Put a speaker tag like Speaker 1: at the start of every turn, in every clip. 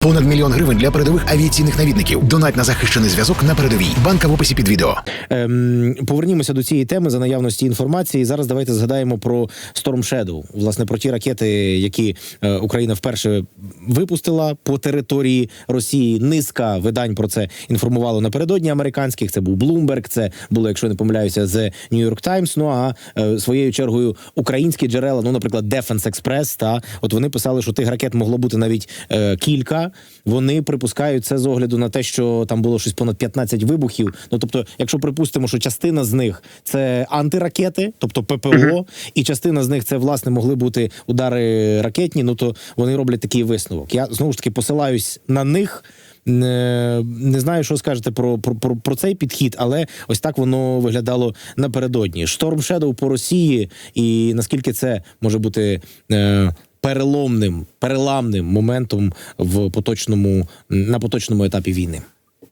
Speaker 1: Понад мільйон гривень для передових авіаційних навідників. Донать на захищений зв'язок на передовій. Банка в описі під відео.
Speaker 2: Ем, повернімося до цієї теми за наявності інформації. Зараз давайте згадаємо про Storm Shadow, власне про ті ракети, які е, Україна вперше випустила по території Росії. Низка видань про це інформувало напередодні американських. Це був Bloomberg, це було, якщо не помиляюся, The New York Times. Ну а е, своєю чергою українські джерела, ну наприклад, Defense Express, та от вони писали, що тих ракет могло бути навіть е, кілька. Вони припускають це з огляду на те, що там було щось понад 15 вибухів. Ну тобто, якщо припустимо, що частина з них це антиракети, тобто ППО, і частина з них це власне могли бути удари ракетні. Ну то вони роблять такий висновок. Я знову ж таки посилаюсь на них. Не, не знаю, що скажете про, про, про, про цей підхід, але ось так воно виглядало напередодні. Шторм Shadow по Росії, і наскільки це може бути е, переломним, переламним моментом в поточному на поточному етапі війни.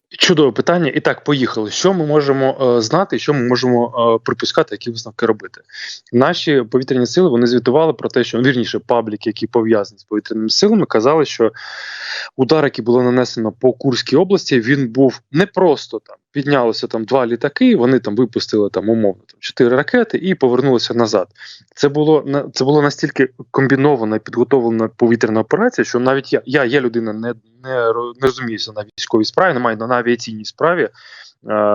Speaker 3: Чудове питання. І так, поїхали. Що ми можемо е, знати, що ми можемо е, припускати, які висновки робити? Наші повітряні сили вони звітували про те, що вірніше пабліки, які пов'язані з повітряними силами, казали, що удар, який було нанесено по Курській області, він був не просто там. Піднялося там два літаки, вони там випустили там умовно там чотири ракети і повернулися назад. Це було це було настільки комбінована підготовлена повітряна операція, що навіть я я є людина, не не, не розуміюся на військовій справі, немає на авіаційній справі.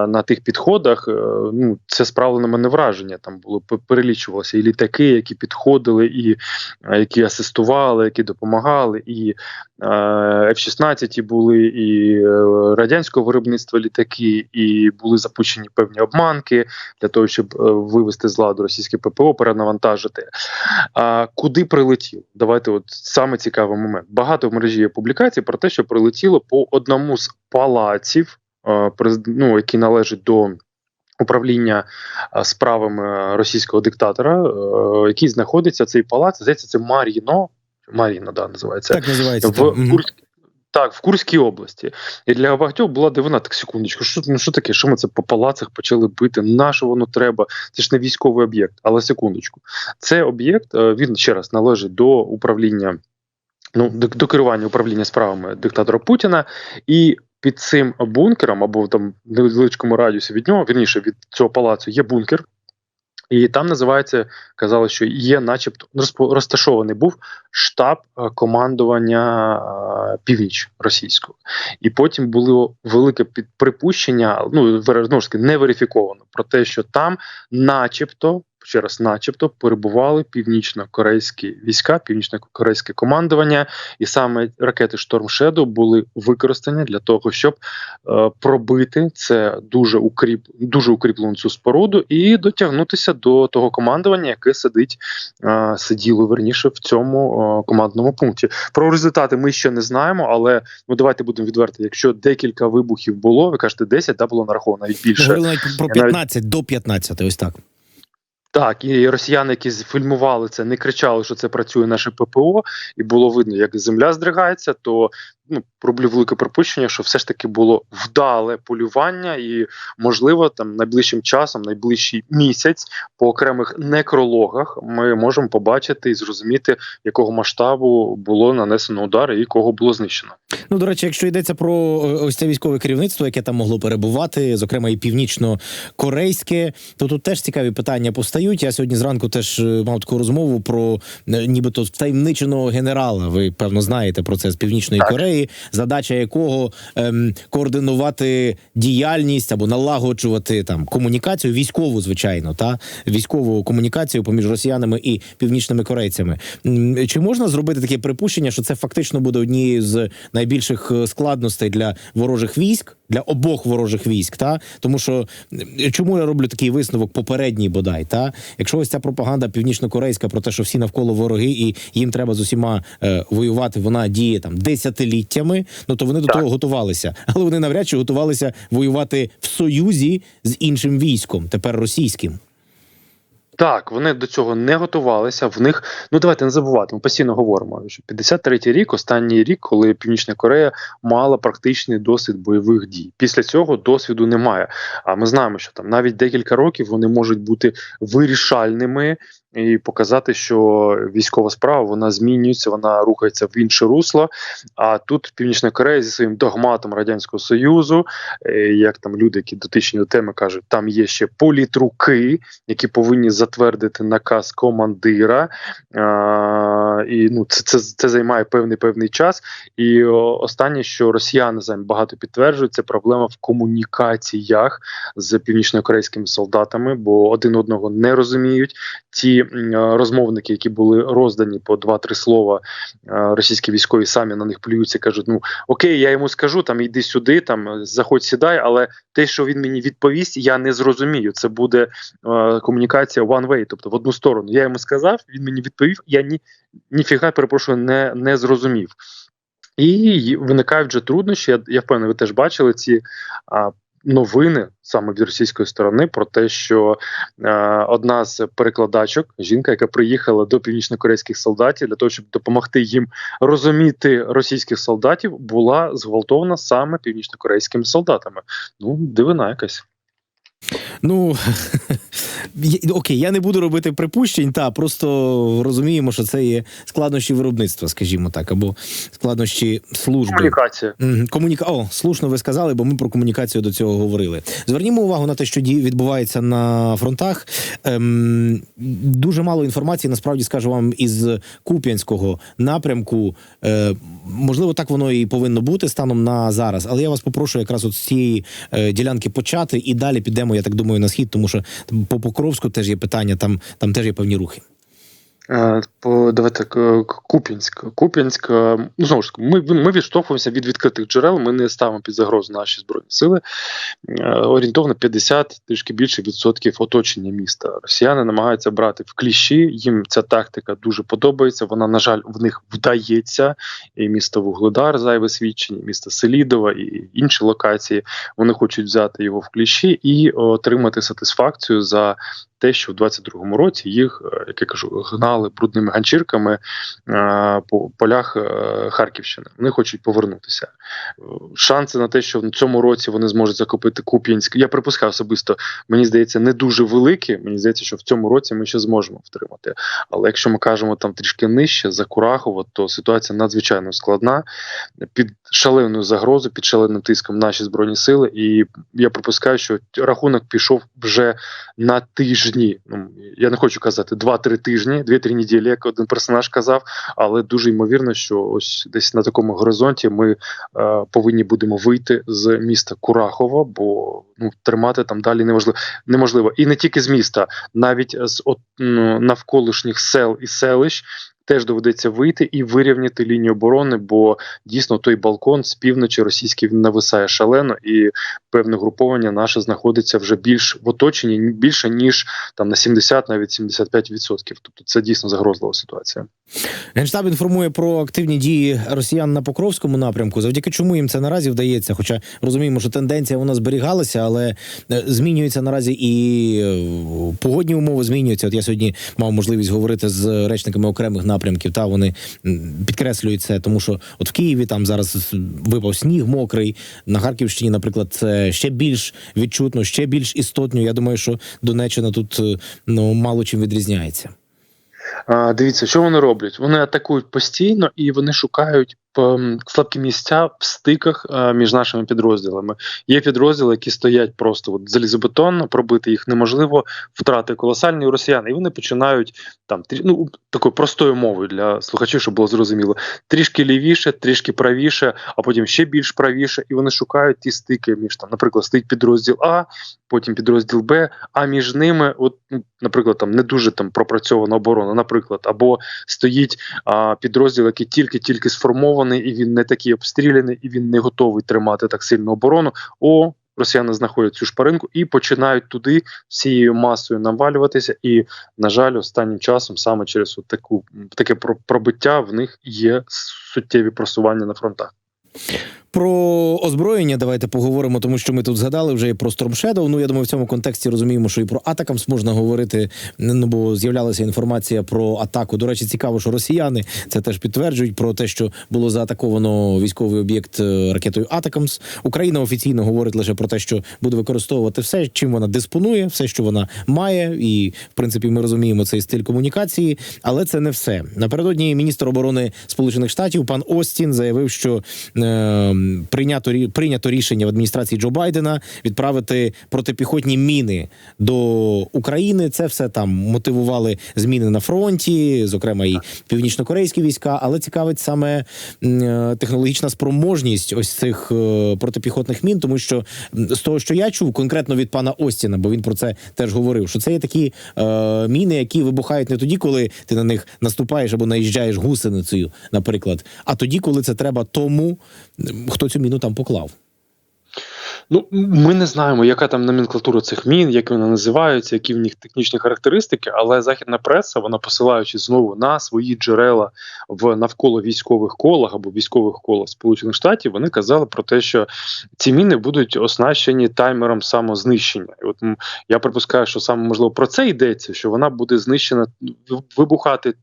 Speaker 3: На тих підходах е, ну це справило на мене враження. Там було перелічувалося і літаки, які підходили, і які асистували, які допомагали, і F-16 були, і е, радянського виробництва літаки, і були запущені певні обманки для того, щоб е, вивести з ладу російське ППО, перенавантажити. А куди прилетіло? Давайте, от саме цікавий момент. Багато в мережі є публікацій про те, що прилетіло по одному з палаців ну, який належить до управління справами російського диктатора, який знаходиться цей палац, здається, це Маріно. Маріно, да, називається.
Speaker 2: Так називається.
Speaker 3: В Курській, так, в Курській області. І для багатьох була дивина, так секундочку, що ну, що таке? Що ми це по палацах почали бити? На що воно треба? Це ж не військовий об'єкт, але секундочку. Це об'єкт, він ще раз належить до управління. Ну, до, до керування управління справами диктатора Путіна, і під цим бункером або там невеличкому радіусі від нього, вірніше від цього палацу, є бункер. І там називається, казали, що є, начебто, розташований був штаб е, командування е, північ російського, і потім було велике припущення, ну знову ж таки не верифіковано про те, що там, начебто, ще раз, начебто, перебували північно-корейські війська, північно-корейське командування, і саме ракети Storm Shadow були використані для того, щоб е, пробити це дуже укріп, дуже укріплену цю споруду і дотягнутися до того командування, яке сидить е, сиділо верніше в цьому е, командному пункті. Про результати ми ще не знаємо, але ну давайте будемо відверти. Якщо декілька вибухів було, ви кажете, 10, да було нараховано навіть більше.
Speaker 2: Говорили про 15 навіть... до 15, ось так.
Speaker 3: Так, і росіяни, які фільмували це, не кричали, що це працює наше ППО, і було видно, як земля здригається. То ну роблю велике припущення, що все ж таки було вдале полювання, і можливо, там найближчим часом, найближчий місяць, по окремих некрологах, ми можемо побачити і зрозуміти, якого масштабу було нанесено удар і кого було знищено.
Speaker 2: Ну до речі, якщо йдеться про е, ось це військове керівництво, яке там могло перебувати, зокрема і північно-корейське, то тут теж цікаві питання постають. Я сьогодні зранку теж е, мав таку розмову про е, нібито втаємниченого генерала. Ви певно знаєте про це з північної так. Кореї задача якого ем, координувати діяльність або налагоджувати там комунікацію, військову, звичайно, та військову комунікацію поміж росіянами і північними корейцями. Чи можна зробити таке припущення, що це фактично буде однією з найбільших е, складностей для ворожих військ? Для обох ворожих військ, та? Тому що чому я роблю такий висновок попередній бодай, та? Якщо ось ця пропаганда північно-корейська про те, що всі навколо вороги, і їм треба з усіма е, воювати, вона діє там десятиліттями, ну то вони до того готувалися, але вони навряд чи готувалися воювати в союзі з іншим військом, тепер російським.
Speaker 3: Так, вони до цього не готувалися. В них ну давайте не забувати. Ми постійно говоримо, що 53-й рік, останній рік, коли Північна Корея мала практичний досвід бойових дій. Після цього досвіду немає. А ми знаємо, що там навіть декілька років вони можуть бути вирішальними і показати, що військова справа вона змінюється, вона рухається в інше русло. А тут Північна Корея зі своїм догматом радянського союзу, е, як там люди, які дотичні до теми кажуть, там є ще політруки, які повинні затвердити наказ командира. А, і ну це, це це займає певний певний час. І останнє, що росіяни займ багато підтверджують, це проблема в комунікаціях з північнокорейськими солдатами, бо один одного не розуміють. Ті е, розмовники, які були роздані по два-три слова, е, російські військові самі на них плюються, кажуть: ну окей, я йому скажу, там йди сюди, там заходь, сідай, але те, що він мені відповість, я не зрозумію. Це буде е, комунікація one way, тобто в одну сторону. Я йому сказав, він мені відповів, я ні ніфіга перепрошую, не, не зрозумів. І виникають вже труднощі. Я, я впевнений, ви теж бачили ці а, новини саме від російської сторони про те, що е, одна з перекладачок, жінка, яка приїхала до північно-корейських солдатів для того, щоб допомогти їм розуміти російських солдатів, була зґвалтована саме північно-корейськими солдатами. Ну, дивина якась.
Speaker 2: Ну окей, я не буду робити припущень, та просто розуміємо, що це є складнощі виробництва, скажімо так, або складнощі служби.
Speaker 3: Комунікація.
Speaker 2: Комуніка... О, слушно ви сказали, бо ми про комунікацію до цього говорили. Звернімо увагу на те, що відбувається на фронтах. Ем, дуже мало інформації, насправді скажу вам, із Куп'янського напрямку. Е, можливо, так воно і повинно бути станом на зараз. Але я вас попрошу якраз от з цієї е, ділянки почати і далі підемо, я так думаю, на схід, тому що по Покровську теж є питання, там, там теж є певні рухи.
Speaker 3: Е, давайте Куп'янськ. Куп'янськ. е, Ну знову ж таки, ми, ми відштовхуємося від відкритих джерел. Ми не ставимо під загрозу наші збройні сили. Е, Орієнтовно 50, трішки більше відсотків оточення міста. Росіяни намагаються брати в кліщі. Їм ця тактика дуже подобається. Вона, на жаль, в них вдається. І місто Вугледар зайве свідчення, і місто Селідова і інші локації. Вони хочуть взяти його в кліщі і отримати сатисфакцію за те, що в 22-му році їх, е, як я кажу, гнали брудними ганчірками е, по полях е, Харківщини. Вони хочуть повернутися. Шанси на те, що в цьому році вони зможуть закупити Куп'янськ. Я припускаю особисто, мені здається, не дуже великі. Мені здається, що в цьому році ми ще зможемо втримати. Але якщо ми кажемо там трішки нижче за Курахово, то ситуація надзвичайно складна. Під шаленою загрозою, під шаленим тиском наші збройні сили. І я припускаю, що рахунок пішов вже на тижні. Ну я не хочу казати 2-3 тижні, 2-3 неділі, як один персонаж казав. Але дуже ймовірно, що ось десь на такому горизонті ми е, повинні будемо вийти з міста Курахово, бо ну тримати там далі неможливо неможливо. І не тільки з міста, навіть з от, ну, навколишніх сел і селищ. Теж доведеться вийти і вирівняти лінію оборони, бо дійсно той балкон з півночі російський нависає шалено, і певне груповання наше знаходиться вже більш в оточенні більше ніж там на 70, навіть 75%. Тобто це дійсно загрозлива ситуація.
Speaker 2: Генштаб інформує про активні дії росіян на Покровському напрямку. Завдяки чому їм це наразі вдається. Хоча розуміємо, що тенденція вона зберігалася, але е, змінюється наразі і е, погодні умови змінюються. От я сьогодні мав можливість говорити з речниками окремих напрямків. Та вони підкреслюють це, тому що от в Києві там зараз випав сніг мокрий. На Харківщині, наприклад, це ще більш відчутно, ще більш істотно. Я думаю, що Донеччина тут е, ну мало чим відрізняється.
Speaker 3: Дивіться, що вони роблять? Вони атакують постійно і вони шукають слабкі місця в стиках е, між нашими підрозділами. Є підрозділи, які стоять просто от залізобетонно, пробити їх неможливо, втрати колосальні у росіян, і вони починають там ну, такою простою мовою для слухачів, щоб було зрозуміло. Трішки лівіше, трішки правіше, а потім ще більш правіше, і вони шукають ті стики між там, наприклад, стоїть підрозділ А, потім підрозділ Б, а між ними, от, ну, наприклад, там не дуже там пропрацьована оборона, наприклад, або стоїть а, підрозділ, який тільки-тільки сформований, і він не такий обстріляний, і він не готовий тримати так сильно оборону. О, росіяни знаходять цю шпаринку і починають туди всією масою навалюватися. І, на жаль, останнім часом саме через таку таке пробиття в них є суттєві просування на фронтах.
Speaker 2: Про озброєння давайте поговоримо, тому що ми тут згадали вже і про Storm Shadow. Ну я думаю, в цьому контексті розуміємо, що і про Атакамс можна говорити. Ну бо з'являлася інформація про атаку. До речі, цікаво, що росіяни це теж підтверджують про те, що було заатаковано військовий об'єкт е, ракетою Атакамс. Україна офіційно говорить лише про те, що буде використовувати все, чим вона диспонує, все, що вона має, і в принципі ми розуміємо цей стиль комунікації, але це не все. Напередодні міністр оборони Сполучених Штатів пан Остін заявив, що е, прийнято прийнято рішення в адміністрації Джо Байдена відправити протипіхотні міни до України. Це все там мотивували зміни на фронті, зокрема і північнокорейські війська. Але цікавить саме е, технологічна спроможність ось цих е, протипіхотних мін, тому що з того, що я чув, конкретно від пана Остіна, бо він про це теж говорив, що це є такі е, міни, які вибухають не тоді, коли ти на них наступаєш або наїжджаєш гусеницею, наприклад, а тоді, коли це треба тому, хто цю міну там поклав.
Speaker 3: Ну, ми не знаємо, яка там номенклатура цих мін, як вони називаються, які в них технічні характеристики, але західна преса, вона посилаючи знову на свої джерела в навколо військових колах або військових колах Сполучених Штатів, вони казали про те, що ці міни будуть оснащені таймером самознищення. І от я припускаю, що саме можливо про це йдеться, що вона буде знищена вибухати.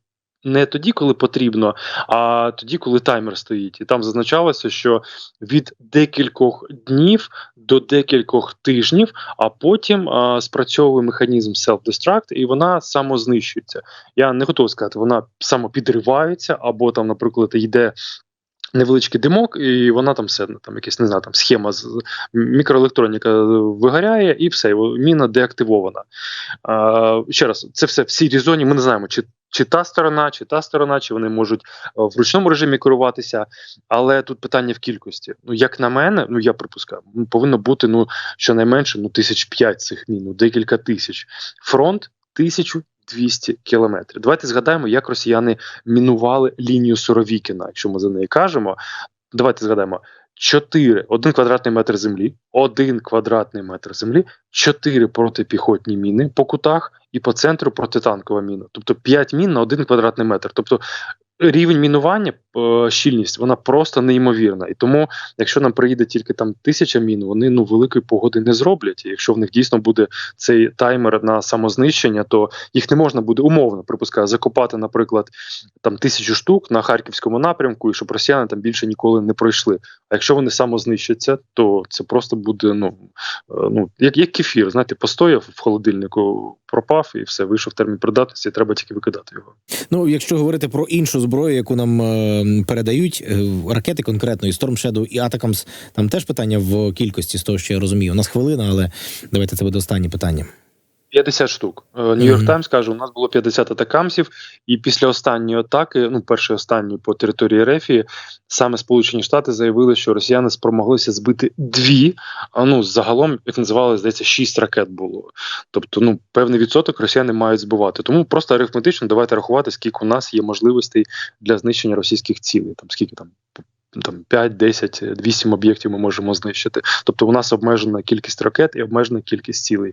Speaker 3: Не тоді, коли потрібно, а тоді, коли таймер стоїть, і там зазначалося, що від декількох днів до декількох тижнів, а потім а, спрацьовує механізм self-destruct, і вона самознищується. Я не готовий сказати, вона самопідривається, або там, наприклад, йде. Невеличкий димок, і вона там все там якась не знаю, там схема з мікроелектроніка вигоряє, і все, міна деактивована. А, ще раз, це все в сірій зоні. Ми не знаємо, чи, чи та сторона, чи та сторона, чи вони можуть е, в ручному режимі керуватися. Але тут питання в кількості. Ну, як на мене, ну я припускаю, повинно бути ну щонайменше ну, тисяч п'ять цих мін, ну, декілька тисяч. Фронт 1200 кілометрів. Давайте згадаємо, як росіяни мінували лінію Суровікіна, якщо ми за неї кажемо. Давайте згадаємо. 4, 1 квадратний метр землі, 1 квадратний метр землі, 4 протипіхотні міни по кутах і по центру протитанкова міна. Тобто 5 мін на 1 квадратний метр. Тобто рівень мінування, щільність, вона просто неймовірна. І тому, якщо нам приїде тільки там тисяча мін, вони ну великої погоди не зроблять. І якщо в них дійсно буде цей таймер на самознищення, то їх не можна буде умовно припускаю, закопати, наприклад, там тисячу штук на харківському напрямку, і щоб росіяни там більше ніколи не пройшли. А якщо вони самознищаться, то це просто буде ну, е, ну як, як кефір. Знаєте, постояв в холодильнику, пропав і все, вийшов термін придатності, треба тільки викидати його.
Speaker 2: Ну, якщо говорити про іншу зброю, яку нам е, передають, е, ракети конкретно і Storm Shadow, і Атакамс, там теж питання в кількості, з того, що я розумію. У нас хвилина, але давайте це буде останнє питання.
Speaker 3: 50 штук. Нью-Йорк Таймс каже, у нас було 50 атакамсів, і після останньої атаки, ну першої останньої по території Рефії, саме Сполучені Штати заявили, що росіяни спромоглися збити дві. А ну загалом, як називали, здається, шість ракет було. Тобто, ну певний відсоток росіяни мають збивати. Тому просто арифметично давайте рахувати, скільки у нас є можливостей для знищення російських цілей. Там скільки там. Там 5, 10, 8 об'єктів ми можемо знищити. Тобто у нас обмежена кількість ракет і обмежена кількість цілей.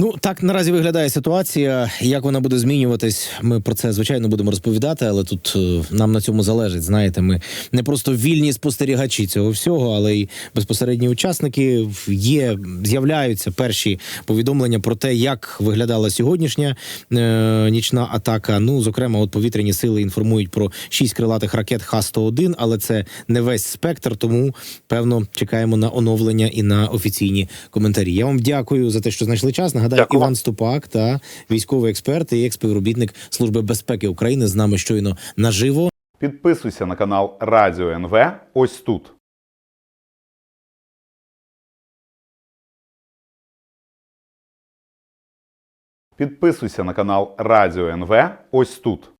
Speaker 2: Ну так наразі виглядає ситуація. Як вона буде змінюватись? Ми про це звичайно будемо розповідати, але тут е, нам на цьому залежить. Знаєте, ми не просто вільні спостерігачі цього всього, але й безпосередні учасники є, з'являються перші повідомлення про те, як виглядала сьогоднішня е, нічна атака. Ну, зокрема, от повітряні сили інформують про шість крилатих ракет Х-101, але це не весь спектр. Тому певно чекаємо на оновлення і на офіційні коментарі. Я вам дякую за те, що знайшли час. Нагадаю,
Speaker 3: Дякую.
Speaker 2: Іван Ступак та військовий експерт і експівробітник Служби безпеки України з нами щойно наживо.
Speaker 4: Підписуйся на канал Радіо НВ ось тут. Підписуйся на канал Радіо НВ ось тут.